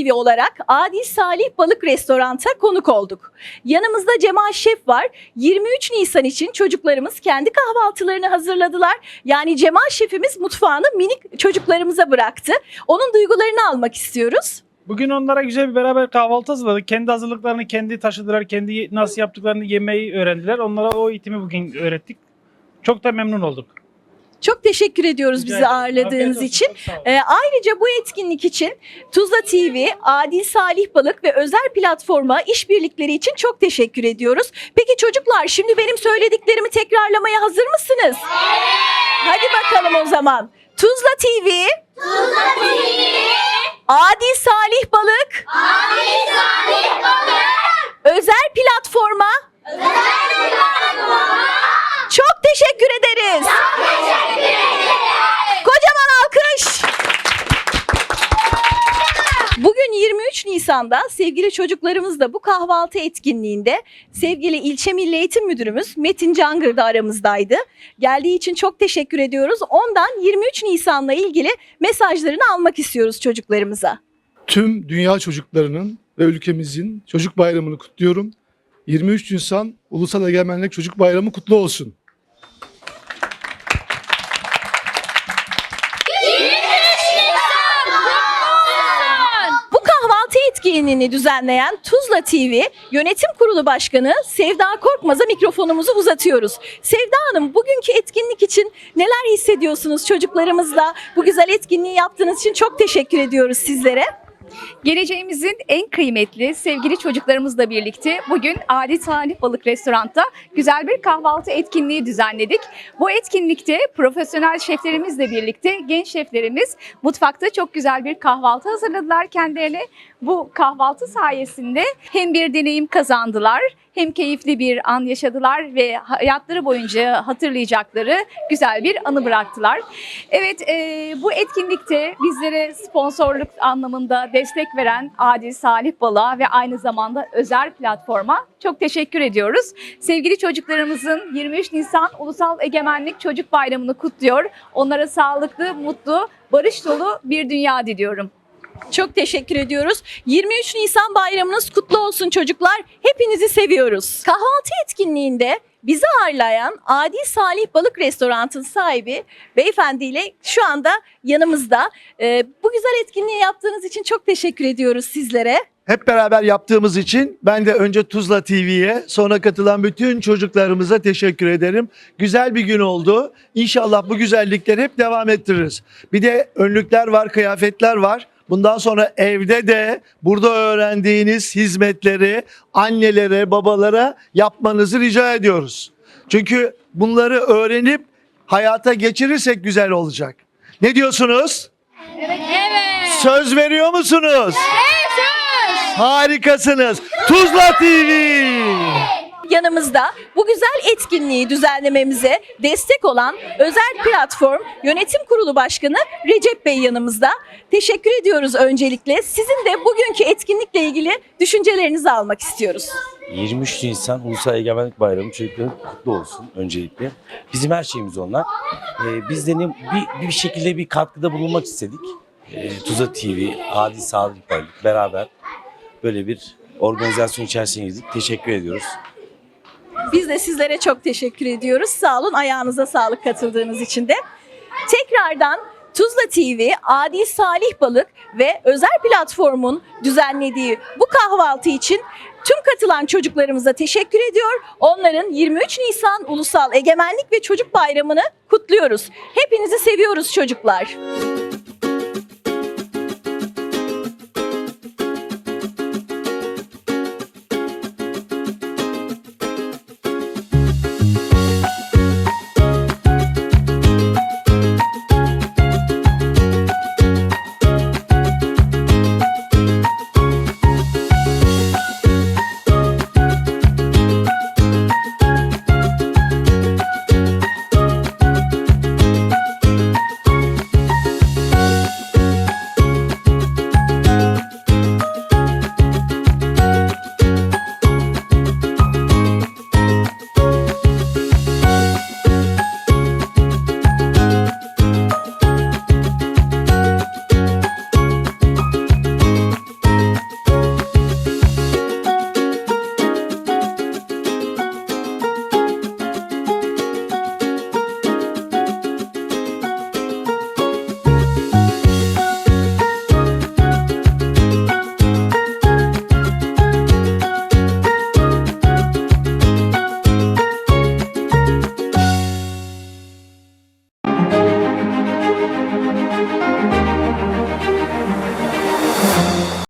TV olarak Adil Salih Balık Restorant'a konuk olduk. Yanımızda Cemal Şef var. 23 Nisan için çocuklarımız kendi kahvaltılarını hazırladılar. Yani Cemal Şefimiz mutfağını minik çocuklarımıza bıraktı. Onun duygularını almak istiyoruz. Bugün onlara güzel bir beraber kahvaltı hazırladık. Kendi hazırlıklarını kendi taşıdılar. Kendi nasıl yaptıklarını yemeyi öğrendiler. Onlara o eğitimi bugün öğrettik. Çok da memnun olduk. Çok teşekkür ediyoruz Rica bizi ederim. ağırladığınız olsun, için. Ee, ayrıca bu etkinlik için Tuzla TV, Adil Salih Balık ve özel platforma işbirlikleri için çok teşekkür ediyoruz. Peki çocuklar şimdi benim söylediklerimi tekrarlamaya hazır mısınız? Hadi bakalım o zaman. Tuzla TV, Adil Salih Balık, özel platforma çok teşekkür ederiz. Kocaman alkış. Bugün 23 Nisan'da sevgili çocuklarımız da bu kahvaltı etkinliğinde sevgili ilçe Milli Eğitim Müdürümüz Metin Cangır da aramızdaydı. Geldiği için çok teşekkür ediyoruz. Ondan 23 Nisan'la ilgili mesajlarını almak istiyoruz çocuklarımıza. tüm dünya çocuklarının ve ülkemizin çocuk bayramını kutluyorum. 23 Nisan Ulusal Egemenlik Çocuk Bayramı kutlu olsun. Etkinliğini düzenleyen Tuzla TV Yönetim Kurulu Başkanı Sevda Korkmaz'a mikrofonumuzu uzatıyoruz. Sevda Hanım bugünkü etkinlik için neler hissediyorsunuz çocuklarımızla? Bu güzel etkinliği yaptığınız için çok teşekkür ediyoruz sizlere. Geleceğimizin en kıymetli sevgili çocuklarımızla birlikte bugün Adi Salih Balık Restorant'ta güzel bir kahvaltı etkinliği düzenledik. Bu etkinlikte profesyonel şeflerimizle birlikte genç şeflerimiz mutfakta çok güzel bir kahvaltı hazırladılar kendilerine. Bu kahvaltı sayesinde hem bir deneyim kazandılar hem keyifli bir an yaşadılar ve hayatları boyunca hatırlayacakları güzel bir anı bıraktılar. Evet e, bu etkinlikte bizlere sponsorluk anlamında destek veren Adil Salih Balığa ve aynı zamanda özel platforma çok teşekkür ediyoruz. Sevgili çocuklarımızın 23 Nisan Ulusal Egemenlik Çocuk Bayramı'nı kutluyor. Onlara sağlıklı, mutlu, barış dolu bir dünya diliyorum. Çok teşekkür ediyoruz. 23 Nisan bayramınız kutlu olsun çocuklar. Hepinizi seviyoruz. Kahvaltı etkinliğinde bizi ağırlayan Adil Salih Balık Restorant'ın sahibi beyefendiyle şu anda yanımızda. Ee, bu güzel etkinliği yaptığınız için çok teşekkür ediyoruz sizlere. Hep beraber yaptığımız için ben de önce Tuzla TV'ye sonra katılan bütün çocuklarımıza teşekkür ederim. Güzel bir gün oldu. İnşallah bu güzellikleri hep devam ettiririz. Bir de önlükler var, kıyafetler var. Bundan sonra evde de burada öğrendiğiniz hizmetleri annelere, babalara yapmanızı rica ediyoruz. Çünkü bunları öğrenip hayata geçirirsek güzel olacak. Ne diyorsunuz? Evet. Söz veriyor musunuz? Harikasınız. Tuzla TV. Yanımızda bu güzel etkinliği düzenlememize destek olan özel platform yönetim kurulu başkanı Recep Bey yanımızda. Teşekkür ediyoruz öncelikle. Sizin de bugünkü etkinlikle ilgili düşüncelerinizi almak istiyoruz. 23 Nisan Ulusal Egemenlik Bayramı çocukların kutlu olsun öncelikle. Bizim her şeyimiz onlar. Ee, biz de bir, bir şekilde bir katkıda bulunmak istedik. Ee, Tuzla TV, Adi Sağlık Bayramı beraber böyle bir organizasyon içerisine girdik. Teşekkür ediyoruz. Biz de sizlere çok teşekkür ediyoruz. Sağ olun ayağınıza sağlık katıldığınız için de. Tekrardan Tuzla TV, Adil Salih Balık ve özel platformun düzenlediği bu kahvaltı için tüm katılan çocuklarımıza teşekkür ediyor. Onların 23 Nisan Ulusal Egemenlik ve Çocuk Bayramı'nı kutluyoruz. Hepinizi seviyoruz çocuklar.